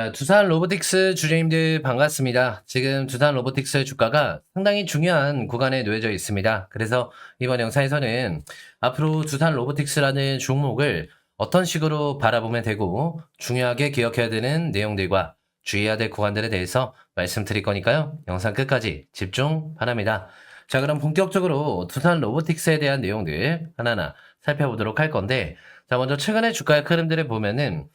자, 두산 로보틱스 주주님들 반갑습니다. 지금 두산 로보틱스의 주가가 상당히 중요한 구간에 놓여져 있습니다. 그래서 이번 영상에서는 앞으로 두산 로보틱스라는 종목을 어떤 식으로 바라보면 되고 중요하게 기억해야 되는 내용들과 주의해야 될 구간들에 대해서 말씀드릴 거니까요. 영상 끝까지 집중 바랍니다. 자, 그럼 본격적으로 두산 로보틱스에 대한 내용들 하나하나 살펴보도록 할 건데, 자, 먼저 최근의 주가의 흐름들을 보면은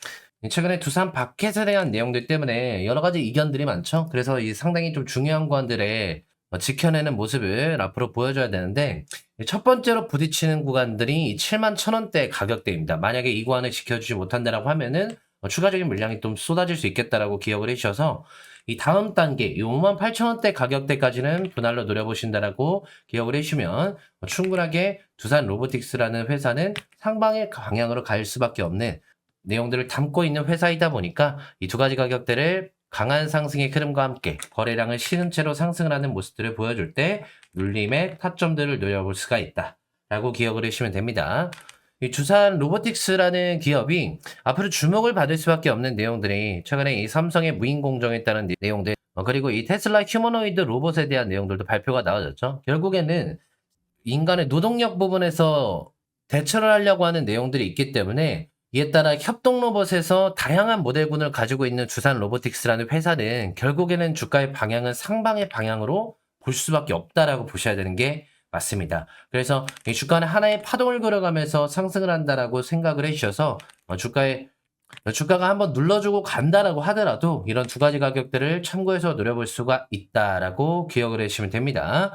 최근에 두산 바켓에 대한 내용들 때문에 여러 가지 이견들이 많죠. 그래서 이 상당히 좀 중요한 구간들에 어, 지켜내는 모습을 앞으로 보여줘야 되는데 첫 번째로 부딪히는 구간들이 이 7만 천 원대 가격대입니다. 만약에 이 구간을 지켜주지 못한다라고 하면은 어, 추가적인 물량이 좀 쏟아질 수 있겠다라고 기억을 해주셔서 이 다음 단계 이 5만 8천 원대 가격대까지는 분할로 노려보신다라고 기억을 해주시면 어, 충분하게 두산 로보틱스라는 회사는 상방의 방향으로 갈 수밖에 없는 내용들을 담고 있는 회사이다 보니까 이 두 가지 가격대를 강한 상승의 흐름과 함께 거래량을 쉬는 채로 상승을 하는 모습들을 보여줄 때 눌림의 타점들을 노려볼 수가 있다. 라고 기억을 해주시면 됩니다. 이 주산 로보틱스라는 기업이 앞으로 주목을 받을 수밖에 없는 내용들이 최근에 이 삼성의 무인 공정에 따른 내용들 어, 그리고 이 테슬라 휴머노이드 로봇에 대한 내용들도 발표가 나와졌죠. 결국에는 인간의 노동력 부분에서 대처를 하려고 하는 내용들이 있기 때문에 이에 따라 협동 로봇에서 다양한 모델군을 가지고 있는 두산 로보틱스라는 회사는 결국에는 주가의 방향은 상방의 방향으로 볼 수밖에 없다라고 보셔야 되는 게 맞습니다. 그래서 이 주가는 하나의 파동을 걸어가면서 상승을 한다라고 생각을 해주셔서 어, 주가에 주가가 한번 눌러주고 간다라고 하더라도 이런 두 가지 가격들을 참고해서 노려볼 수가 있다라고 기억을 해주시면 됩니다.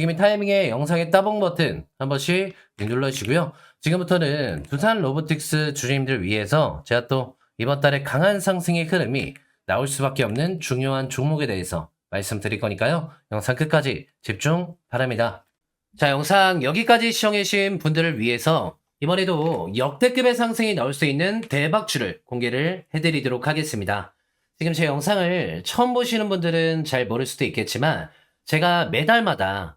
지금 이 타이밍에 영상의 따봉 버튼 한 번씩 눌러주시고요. 지금부터는 두산 로보틱스 주주님들 위해서 제가 또 이번 달에 강한 상승의 흐름이 나올 수밖에 없는 중요한 종목에 대해서 말씀드릴 거니까요. 영상 끝까지 집중 바랍니다. 자, 영상 여기까지 시청해주신 분들을 위해서 이번에도 역대급의 상승이 나올 수 있는 대박주를 공개를 해드리도록 하겠습니다. 지금 제 영상을 처음 보시는 분들은 잘 모를 수도 있겠지만 제가 매달마다